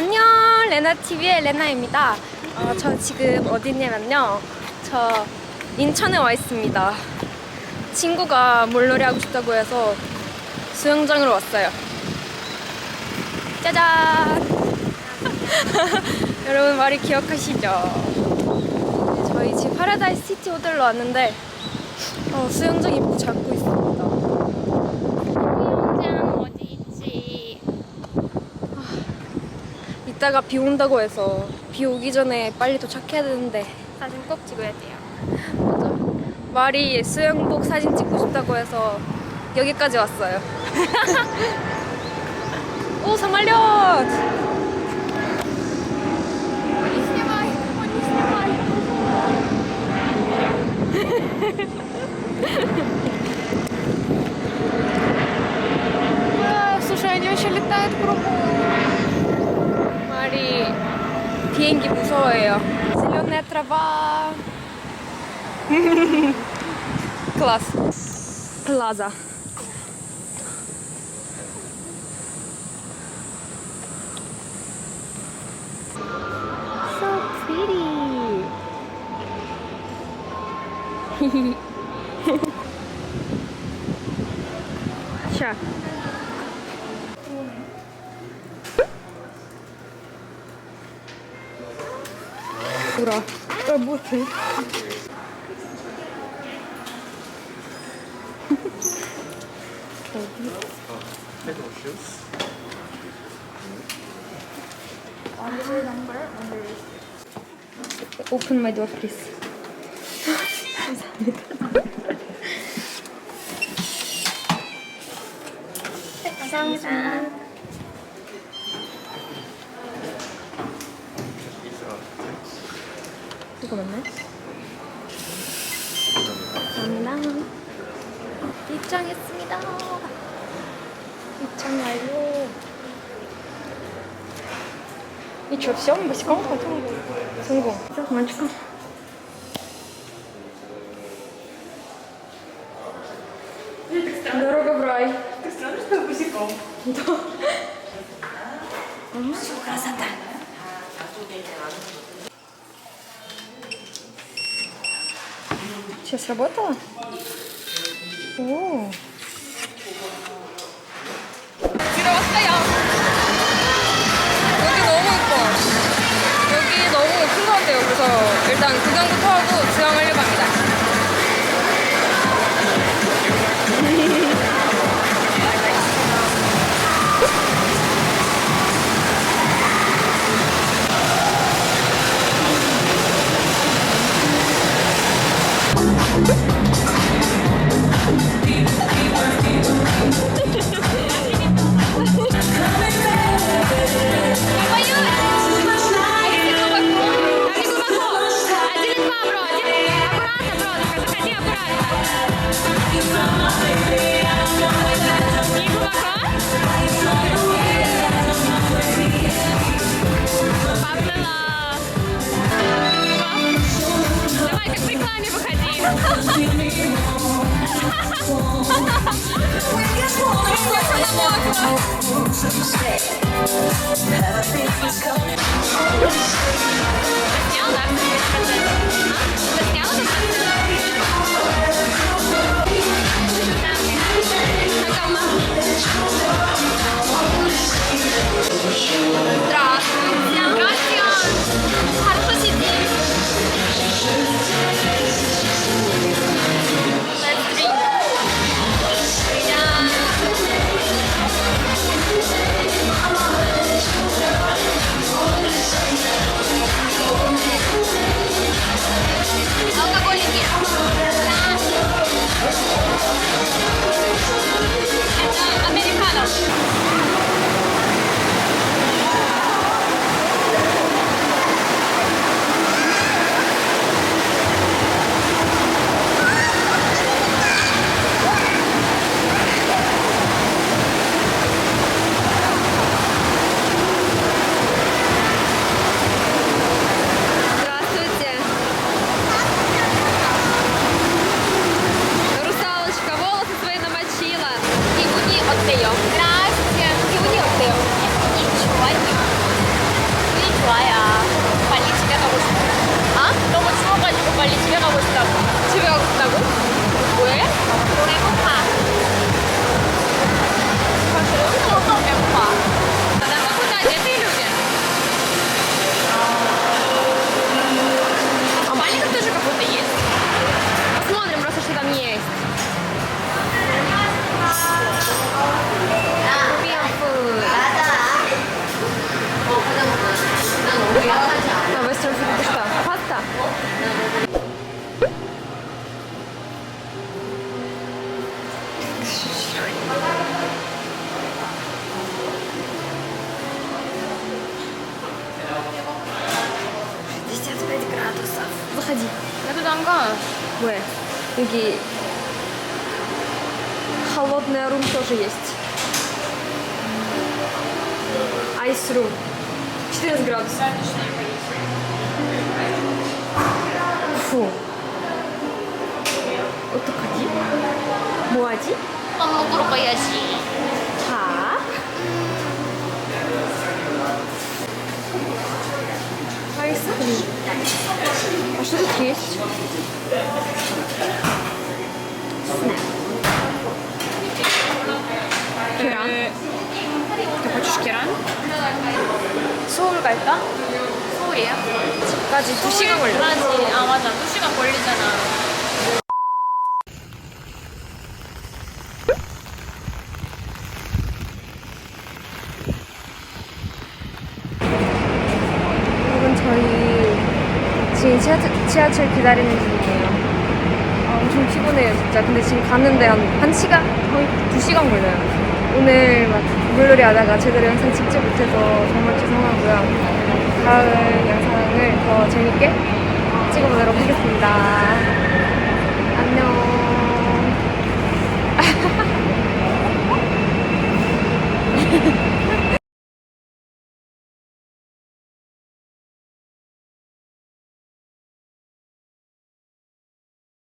안녕 레나TV의 레나입니다. 어, 저 지금 어디냐면요 저 인천에 와 있습니다. 친구가 물놀이 하고 싶다고 해서 수영장으로 왔어요. 짜잔! 여러분 말이 기억하시죠? 저희 집 파라다이스 시티 호텔로 왔는데 어, 수영장 입구 잡고 있습니다 수영장 어디 있지? 이따가 비 온다고 해서 비 오기 전에 빨리 도착해야 되는데 사진 꼭 찍어야 돼요. 맞아. 말이 수영복 사진 찍고 싶다고 해서 여기까지 왔어요. 오 사말려! Слушай, они вообще летают кругом. деньги музея. Зеленая трава. Класс. Лаза. So pretty. Ча. 아, 뭐해? Open my door, please. 감사합니다. 고맙네. 감사합니다. 입장했습니다. 입장 완료. 이 접시 엄마 시간 거 성공. 성공. 그만 축하. Дорога в рай. Ты. Сейчас работала? О. 들어왔어요. 여기 너무 예뻐. 여기 너무 큰 것 같아요. 그래서 일단 구경부터 하고 수영하려고 Have a thing is coming. Я туда 안 가. 왜? 여기 холодная рум тоже есть. Айс-рум. 14 градусов. Фу. 어떡하지? 뭐하 что тут есть? 계란? Ты хочешь керан? 서울 갈까? 서울이야? 집까지 2시간 걸려. 하지. 아 맞아. 2시간 걸리잖아. 지하철, 지하철 기다리는 중이에요. 아, 엄청 피곤해요, 진짜. 근데 지금 가는데 한, 한 시간? 거의 두 시간 걸려요. 오늘 막 물놀이 하다가 제대로 영상 찍지 못해서 정말 죄송하고요. 다음 영상을 더 재밌게 찍어보도록 하겠습니다.